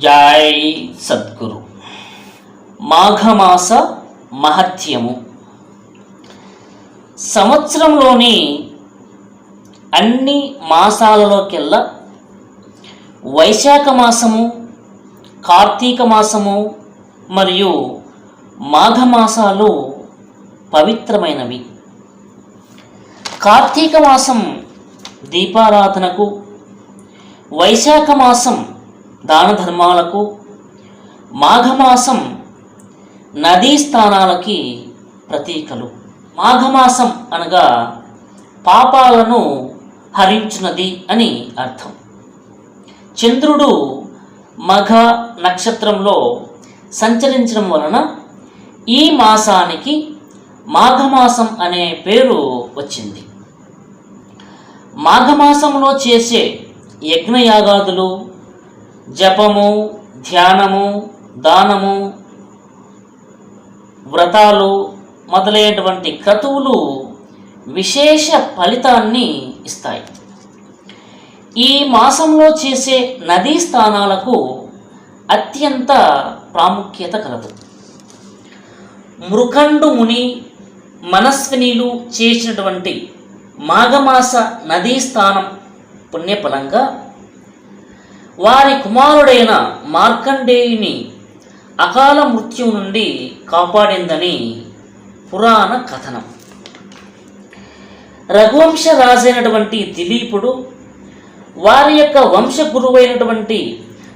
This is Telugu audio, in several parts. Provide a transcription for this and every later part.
జై సద్గురు. మాఘమాస మహత్యము. సంవత్సరంలోని అన్ని మాసాలలోకెల్లా వైశాఖ మాసము కార్తీక మాసము మరియు మాఘమాసాలు పవిత్రమైనవి. కార్తీక మాసం దీపారాధనకు వైశాఖ మాసం దాన ధర్మాలకు మాఘమాసం నదీ స్థానాలకి ప్రతీకలు. మాఘమాసం అనగా పాపాలను హరించినది అని అర్థం. చంద్రుడు మఘ నక్షత్రంలో సంచరించడం వలన ఈ మాసానికి మాఘమాసం అనే పేరు వచ్చింది. మాఘమాసంలో చేసే యజ్ఞయాగాదులు జపము ధ్యానము దానము వ్రతాలు మొదలైనటువంటి క్రతువులు విశేష ఫలితాన్ని ఇస్తాయి. ఈ మాసంలో చేసే నదీ స్థానాలకు అత్యంత ప్రాముఖ్యత కలదు. మృఖండు ముని మనస్వినీలు చేసినటువంటి మాఘమాస నదీ స్థానం పుణ్యఫలంగా వారి కుమారుడైన మార్కండేయుని అకాల మృత్యు నుండి కాపాడిందని పురాణ కథనం. రఘువంశ రాజైనటువంటి దిలీపుడు వారి యొక్క వంశ గురువైనటువంటి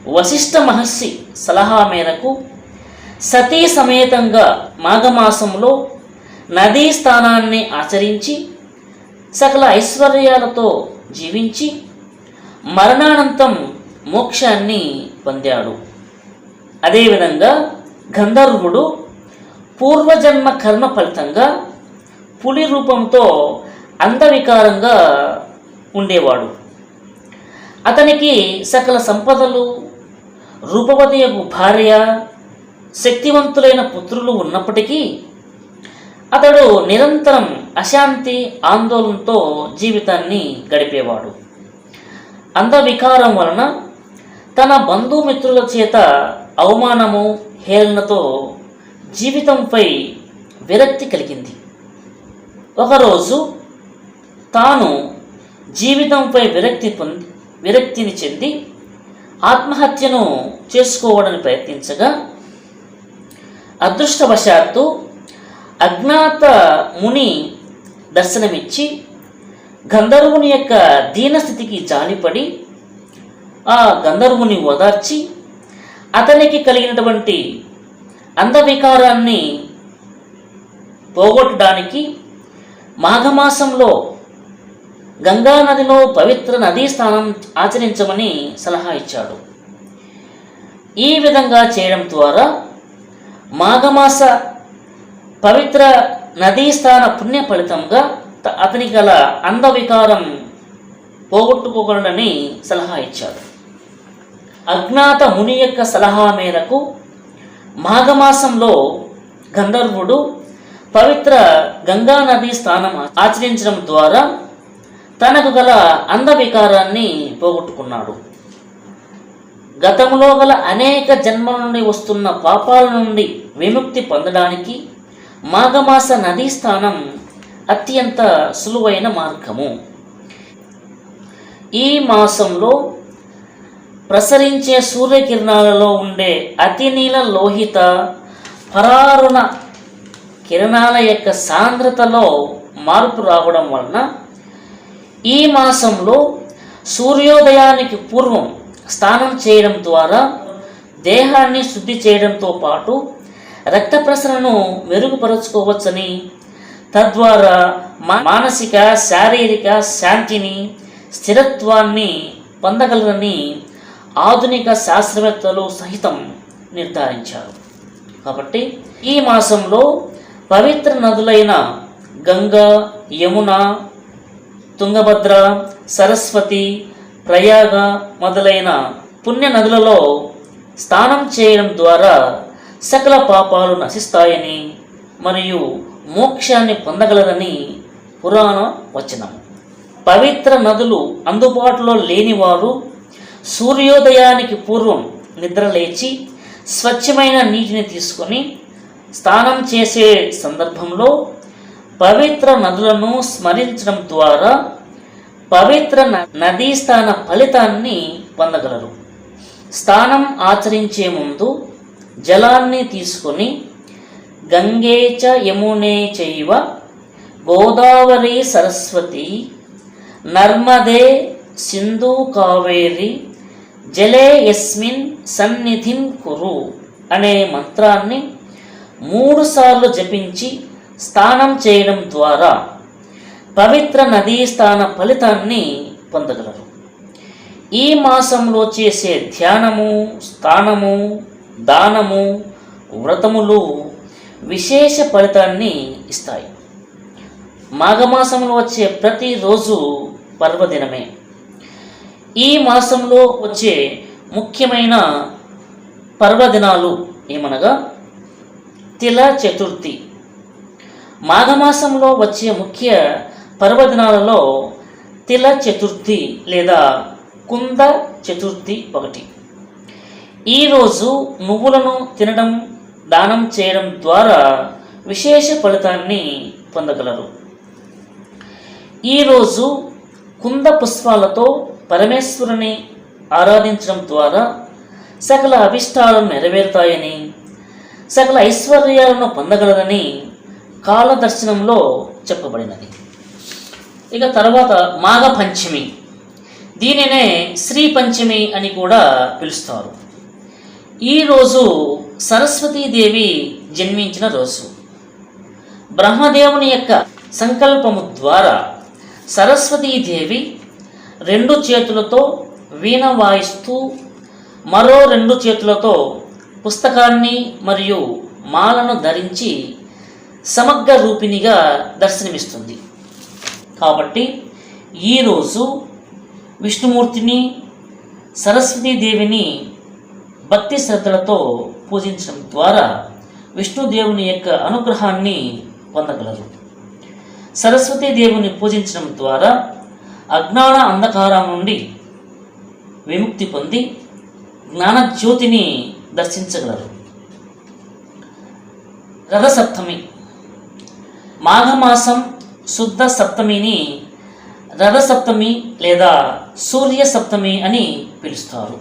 వశిష్ఠ మహర్షి సలహా మేరకు సతీ సమేతంగా మాఘమాసంలో నదీ స్థానాన్ని ఆచరించి సకల ఐశ్వర్యాలతో జీవించి మరణానంతం మోక్షాన్ని పొందాడు. అదేవిధంగా గంధర్వుడు పూర్వజన్మ కర్మ ఫలితంగా పులి రూపంతో అంధవికారంగా ఉండేవాడు. అతనికి సకల సంపదలు రూపవతి యొక్క భార్య శక్తివంతులైన పుత్రులు ఉన్నప్పటికీ అతడు నిరంతరం అశాంతి ఆందోళనతో జీవితాన్ని గడిపేవాడు. అంధవికారం వలన తన బంధుమిత్రుల చేత అవమానము హేళనతో జీవితంపై విరక్తి కలిగింది. ఒకరోజు తాను జీవితంపై విరక్తి పొంది విరక్తిని చెంది ఆత్మహత్యను చేసుకోవడానికి ప్రయత్నించగా అదృష్టవశాత్తు అజ్ఞాత ముని దర్శనమిచ్చి గంధర్వుని యొక్క దీనస్థితికి జాలిపడి ఆ గంధర్వుని ఓదార్చి అతనికి కలిగినటువంటి అంధవికారాన్ని పోగొట్టడానికి మాఘమాసంలో గంగా నదిలో పవిత్ర నదీ స్నానం ఆచరించమని సలహా ఇచ్చాడు. ఈ విధంగా చేయడం ద్వారా మాఘమాస పవిత్ర నదీ స్థాన పుణ్య ఫలితంగా అతని అతనికి గల అంధవికారం పోగొట్టుకోగలడని సలహా ఇచ్చాడు. అజ్ఞాత ముని యొక్క సలహా మేరకు మాఘమాసంలో గంధర్వుడు పవిత్ర గంగా నది స్నానం ఆచరించడం ద్వారా తనకు గల అంధవికారాన్ని పోగొట్టుకున్నాడు. గతంలో గల అనేక జన్మల నుండి వస్తున్న పాపాల నుండి విముక్తి పొందడానికి మాఘమాస నదీ స్థానం అత్యంత సులువైన మార్గము. ఈ మాసంలో ప్రసరించే సూర్యకిరణాలలో ఉండే అతినీల లోహిత పరారుణ కిరణాల యొక్క సాంద్రతలో మార్పు రావడం వలన ఈ మాసంలో సూర్యోదయానికి పూర్వం స్నానం చేయడం ద్వారా దేహాన్ని శుద్ధి చేయడంతో పాటు రక్త ప్రసరణను మెరుగుపరుచుకోవచ్చని తద్వారా మా- మానసిక శారీరక శాంతిని స్థిరత్వాన్ని పొందగలరని ఆధునిక శాస్త్రవేత్తలు సహితం నిర్ధారించారు. కాబట్టి ఈ మాసంలో పవిత్ర నదులైన గంగా యమున తుంగభద్ర సరస్వతి ప్రయాగ మొదలైన పుణ్య నదులలో స్నానం చేయడం ద్వారా సకల పాపాలు నశిస్తాయని మరియు మోక్షాన్ని పొందగలరని పురాణ వచనం. పవిత్ర నదులు అందుబాటులో లేనివారు సూర్యోదయానికి పూర్వం నిద్ర లేచి స్వచ్ఛమైన నీటిని తీసుకొని స్నానం చేసే సందర్భంలో పవిత్ర నదులను స్మరించడం ద్వారా పవిత్ర న- నదీ స్థాన ఫలితాన్ని పొందగలరు. స్నానం ఆచరించే ముందు జలాన్ని తీసుకొని గంగే చ యమునే చైవ గోదావరి సరస్వతి నర్మదే సింధు కావేరి జలే యస్మిన్ సన్నిధిం కురు అనే మంత్రాన్ని మూడుసార్లు జపించి స్నానం చేయడం ద్వారా పవిత్ర నదీ స్థాన ఫలితాన్ని పొందగలరు. ఈ మాసంలో చేసే ధ్యానము స్థానము దానము వ్రతములు విశేష ఫలితాన్ని ఇస్తాయి. మాఘమాసంలో వచ్చే ప్రతిరోజు పర్వదినమే. ఈ మాసంలో వచ్చే ముఖ్యమైన పర్వదినాలు ఏమనగా? తిల చతుర్థి. మాఘమాసంలో వచ్చే ముఖ్య పర్వదినాలలో తిల చతుర్థి లేదా కుంద చతుర్థి ఒకటి. ఈరోజు నువ్వులను తినడం దానం చేయడం ద్వారా విశేష ఫలితాన్ని పొందగలరు. ఈరోజు కుంద పుష్పాలతో పరమేశ్వరుని ఆరాధించడం ద్వారా సకల అభిష్టాలను నెరవేరుతాయని సకల ఐశ్వర్యాలను పొందగలరని కాలదర్శనంలో చెప్పబడినది. ఇక తర్వాత మాఘ పంచమి దీనినే శ్రీ పంచమి అని కూడా పిలుస్తారు. ఈరోజు సరస్వతీదేవి జన్మించిన రోజు. బ్రహ్మదేవుని యొక్క సంకల్పము ద్వారా సరస్వతీదేవి రెండు చేతులతో వీణ వాయిస్తూ మరో రెండు చేతులతో పుస్తకాన్ని మరియు మాలను ధరించి సమగ్ర రూపిణిగా దర్శనమిస్తుంది. కాబట్టి ఈరోజు విష్ణుమూర్తిని సరస్వతీదేవిని భక్తి శ్రద్ధలతో పూజించడం ద్వారా విష్ణుదేవుని యొక్క అనుగ్రహాన్ని పొందగలరు. సరస్వతీదేవుని పూజించడం ద్వారా అజ్ఞాన అంధకారం నుండి విముక్తి పొంది జ్ఞానజ్యోతిని దర్శించగలరు. రథసప్తమి. మాఘమాసం శుద్ధ సప్తమిని రథసప్తమి లేదా సూర్య సప్తమి అని పిలుస్తారు.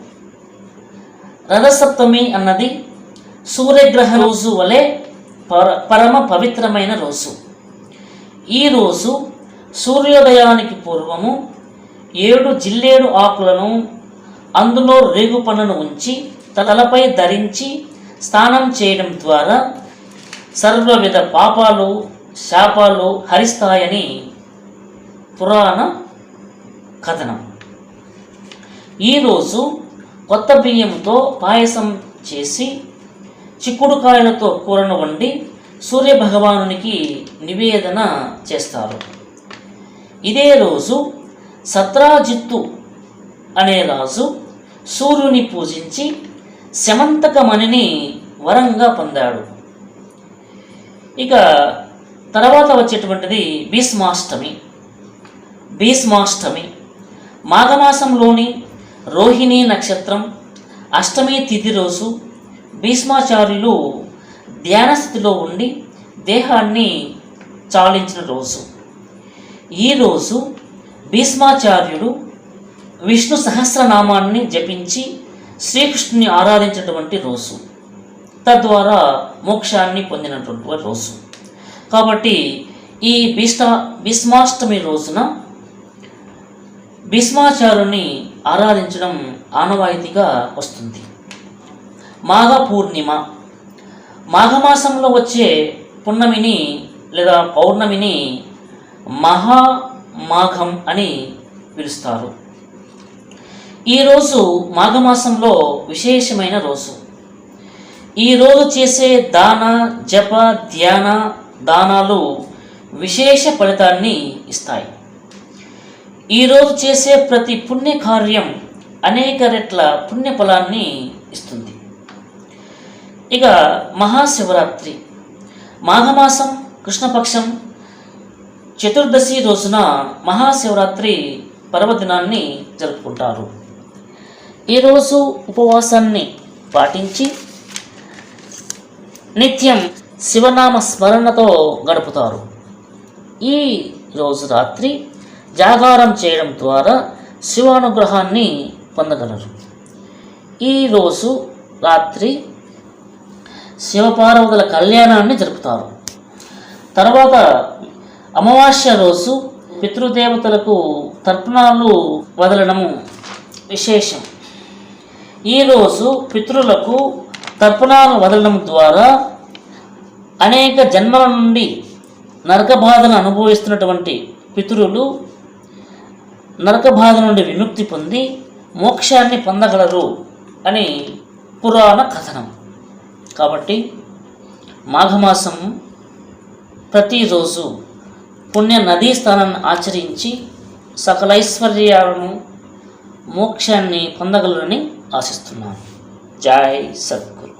రథసప్తమి అన్నది సూర్యగ్రహ రోజు వలె పర పరమ పవిత్రమైన రోజు. ఈరోజు సూర్యోదయానికి పూర్వము ఏడు జిల్లేడు ఆకులను అందులో రేగు పనును ఉంచి తలపై ధరించి స్నానం చేయడం ద్వారా సర్వవిధ పాపాలు శాపాలు హరిస్తాయని పురాణ కథనం. ఈరోజు కొత్త బియ్యంతో పాయసం చేసి చిక్కుడుకాయలతో కూరను వండి సూర్య భగవానునికి నివేదన చేస్తారు. ఇదే రోజు సత్రాజిత్తు అనే రాజు సూర్యుని పూజించి శమంతకమణిని వరంగా పొందాడు. ఇక తర్వాత వచ్చేటువంటిది భీష్మాష్టమి. భీష్మాష్టమి మాఘమాసంలోని రోహిణి నక్షత్రం అష్టమి తిథి రోజు భీష్మాచార్యులు ధ్యానస్థితిలో ఉండి దేహాన్ని చాలించిన రోజు. ఈరోజు భీష్మాచార్యుడు విష్ణు సహస్రనామాన్ని జపించి శ్రీకృష్ణుని ఆరాధించినటువంటి రోజు. తద్వారా మోక్షాన్ని పొందినటువంటి రోజు. కాబట్టి ఈ భీష్మ భీష్మాష్టమి రోజున భీష్మాచారుని ఆరాధించడం ఆనవాయితీగా వస్తుంది. మాఘ పూర్ణిమ మాఘమాసంలో వచ్చే పున్నమిని లేదా పౌర్ణమిని మహామాఘం అని పిలుస్తారు. ఈరోజు మాఘమాసంలో విశేషమైన రోజు. ఈరోజు చేసే దాన జప ధ్యాన దానాలు విశేష ఫలితాన్ని ఇస్తాయి. ఈరోజు చేసే ప్రతి పుణ్యకార్యం అనేక రెట్ల పుణ్యఫలాన్ని ఇస్తుంది. ఇక మహాశివరాత్రి. మాఘమాసం కృష్ణపక్షం చతుర్దశి రోజున మహాశివరాత్రి పర్వదినాన్ని జరుపుకుంటారు. ఈరోజు ఉపవాసాన్ని పాటించి నిత్యం శివనామ స్మరణతో గడుపుతారు. ఈ రోజు రాత్రి జాగారం చేయడం ద్వారా శివానుగ్రహాన్ని పొందగలరు. ఈ రోజు రాత్రి శివపార్వతుల కళ్యాణాన్ని జరుపుతారు. తర్వాత అమావాస్య రోజు పితృదేవతలకు తర్పణాలు వదలడము విశేషం. ఈరోజు పితృలకు తర్పణాలు వదలడం ద్వారా అనేక జన్మల నుండి నరక బాధను అనుభవిస్తున్నటువంటి పితరులు నరక బాధ నుండి విముక్తి పొంది మోక్షాన్ని పొందగలరు అని పురాణ కథనం. కాబట్టి మాఘమాసం ప్రతిరోజు పుణ్య నదీ స్థానాన్ని ఆచరించి సకలైశ్వర్యాలను మోక్షాన్ని పొందగలరని ఆశిస్తున్నాను. జై సద్గురు.